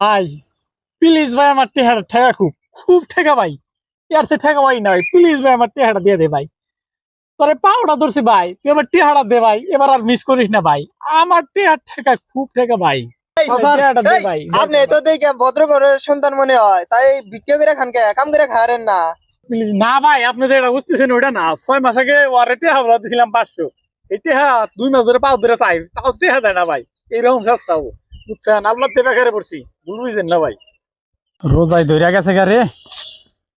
ভাই প্লিজ ভাই আমার টেহারা ঠেকা খুব খুব ঠেকা ভাই। ইয়ার সে ঠেকা ভাই না ভাই প্লিজ ভাই আমার টেহারা দিয়ে দে ভাই। তোরে পাউডা ধরছি ভাই তুই আমার টেহারা দে ভাই এবার আর মিস করিস না ভাই। আমার টেহার ঠেকা খুব ঠেকা ভাই। দে ভাই। আপনি তো দেখে ভদ্র সন্তান মনে হয় তাই করে খান কে? কাম করে না। না ভাই আপনি যেটা বুঝতেছেন ওটা না। ছয় মাস আগে দিছিলাম পাঁচশো। এই টেহা দুই মাস ধরে পাঁচ ধরে চাই তাও টেহা দেয় না ভাই। এইরকম চেষ্টা হব বুঝছেন? আপনার তেবে খেরে পড়ছি। ভুল বুঝছেন না ভাই। রোজাই ধরে গেছে গারে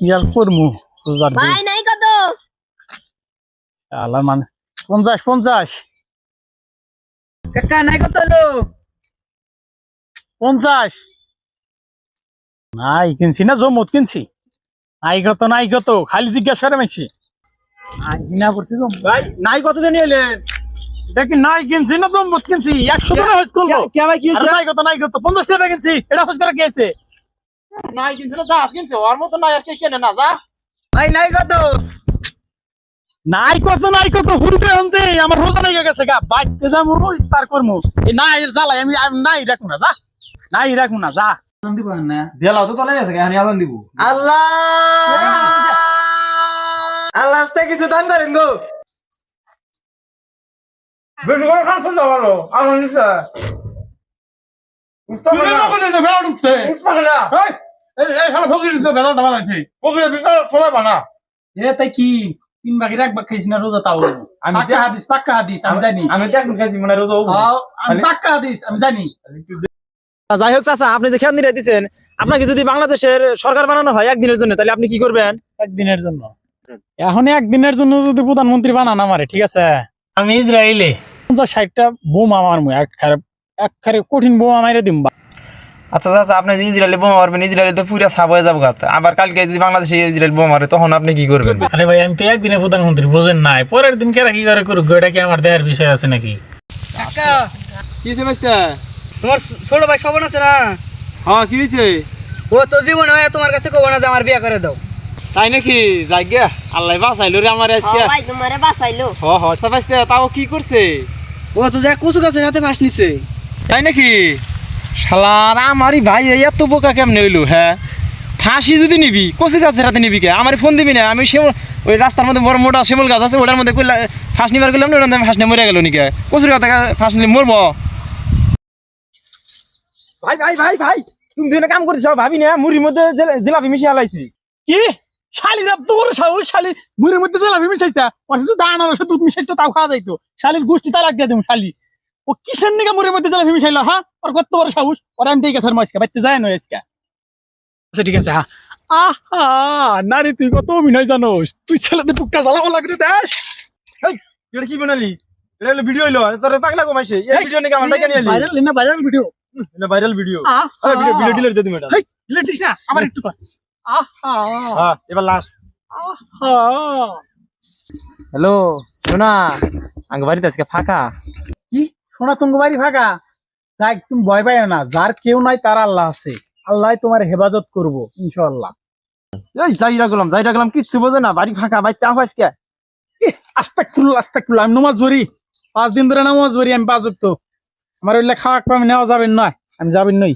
কি আর করমু? রোজার ভাই নাই কত? আল্লাহ মানে পঞ্চাশ পঞ্চাশ। কাকা নাই কত হলো? পঞ্চাশ। নাই কিনছি না জমত কিনছি। নাই কত নাই কত খালি জিজ্ঞাসা করে মেছি না করছি জম ভাই নাই কত দিন এলেন দেখি নাই কিনছি না জমত কিনছি? একশো টাকা হজ করব কে ভাই আরে নাই কত নাই কত পঞ্চাশ টাকা কিনছি। এটা হজ করে গেছে নাই কিনছি না যা কিনছে। ওর মতো নাই আর কে কেনে না যা। ভাই নাই কত? নাই কত নাই কত হন্তে আমার রোজা লেগে গেছে গা। বাইতে যাব তার করমু। এই নাই জ্বালাই আমি আমি নাই রাখব না যা। নাই রাখব না যা। দেলাও তো চলে গেছে আজান দিব। আল্লাহ! আল্লাহ আস্তে কিছু দান করেন গো। বেশি করে খাচ্ছ না ভালো আজান দিছে ভেড়া ঢুকছে? পকেটে ভিতরে সবাই বানা। এ তাই কি? তিন বাকি এক বাক খাইছি না রোজা তাও আমি পাক্কা হাদিস পাক্কা হাদিস আমি জানি। আমি তো একদিন খাইছি মানে রোজা হব আও, আমি পাক্কা হাদিস আমি জানি। যাই হোক চাচা আপনি যে খেয়াল নিয়ে দিচ্ছেন আপনাকে যদি বাংলাদেশের সরকার বানানো হয় একদিনের জন্য তাহলে আপনি কি করবেন? একদিনের জন্য। এখন একদিনের জন্য যদি প্রধানমন্ত্রী বানান আমারে ঠিক আছে? আমি ইসরায়েলে। পঞ্চাশ ষাটটা বোমা মারমু এক খারে এক খারে কঠিন বোমা মাইরে দিম আচ্ছা আচ্ছা আপনি যদি ইসরায়েলে বোমা মারবেন ইসরায়েলে তো পুরা সাব হয়ে যাব গাত আবার কালকে যদি বাংলাদেশে ইসরায়েল বোমা মারে তখন আপনি কি করবেন? আরে ভাই আমি তো একদিনে প্রধানমন্ত্রী বোঝেন নাই। পরের দিন কেরা কি করে করুক এটা কি আমার দেহের বিষয় আছে নাকি? কি হয়েছে তোমার ছোট ভাই সবন আছে না? হ্যাঁ কি হয়েছে? ও তো জীবন হয় তোমার কাছে কব না যে আমার বিয়ে করে দাও। তাই নাকি? যাই গিয়া আল্লাহ বাঁচাইলো রে আমার আজকে। ও ভাই তোমারে বাঁচাইলো। হ হ তাও কি করছে? ও তো যা কুচু গাছের হাতে ফাঁস নিছে। তাই নাকি? শালার আমারই ভাই এত বোকা কেমনে হইল হ্যাঁ? ফাঁসি যদি নিবি কচু গাছের হাতে নিবি কে? আমার ফোন দিবি না আমি শিমল ওই রাস্তার মধ্যে বড় মোটা শিমল গাছ আছে ওটার মধ্যে কইলা ফাঁস নিবার গেলাম না ওটার মধ্যে ফাঁস নিয়ে মরে গেল নিকে কচুর গাছে ফাঁস নিলে মরবো। ভাই ভাই ভাই ভাই তুমি দুজনে কাম করতেছ ভাবি না মুড়ির মধ্যে জেলা- জিলাপি মিশিয়ে আলাইছি। কি? শালি রাত তো বড় সাহস শালি মুড়ির মধ্যে জ্বালাবি মিশাইতা। শুধু দান আর দুধ মিশাইতো তাও খাওয়া যাইতো। শালির গোষ্ঠী তালাক দিয়ে দেবো শালি। ও কিসের নিকা মুড়ির মধ্যে জ্বালাবি মিশাইলো হ্যাঁ ওর কত বড় সাহস? ওর আমি দেখে স্যার মাসকে বাইতে যায় নয় আজকে। আচ্ছা ঠিক আছে হ্যাঁ আহা নারী তুই কত অভিনয় জানোস? তুই ছেলেদের বুকটা জ্বালাবো লাগবে দেখ। এটা কি বানালি? এটা হলো ভিডিও হইল তোর পাগলা কমাইছে এই ভিডিও নাকি আমার টাকা নিয়ে ভাইরাল না ভাইরাল ভিডিও এটা ভাইরাল ভিডিও ভিডিও ডিলিট দিয়ে দিবি এটা দিস না আবার একটু কর। এবার লাস্ট হ্যালো শোনা আঙ্গ বাড়িতে আজকে ফাঁকা? কি? শোনা তুমি বাড়ি ফাঁকা? যাই তুমি ভয় পাইও না। যার কেউ নাই তার আল্লাহ আছে। আল্লাহ তোমার হেফাজত করব ইনশাল্লাহ এই যাই রাখলাম যাই রাখলাম কিচ্ছু বোঝে না বাড়ি ফাঁকা বাড়িতে আহ আজকে? আস্তাক খুল্লা আস্তাক খুল্লা আমি নমাজ পড়ি। পাঁচ দিন ধরে নামাজ পড়ি আমি পাঁচ তো আমার ওইলে খাওয়া আমি নেওয়া যাবেন নয় আমি যাবেন নই।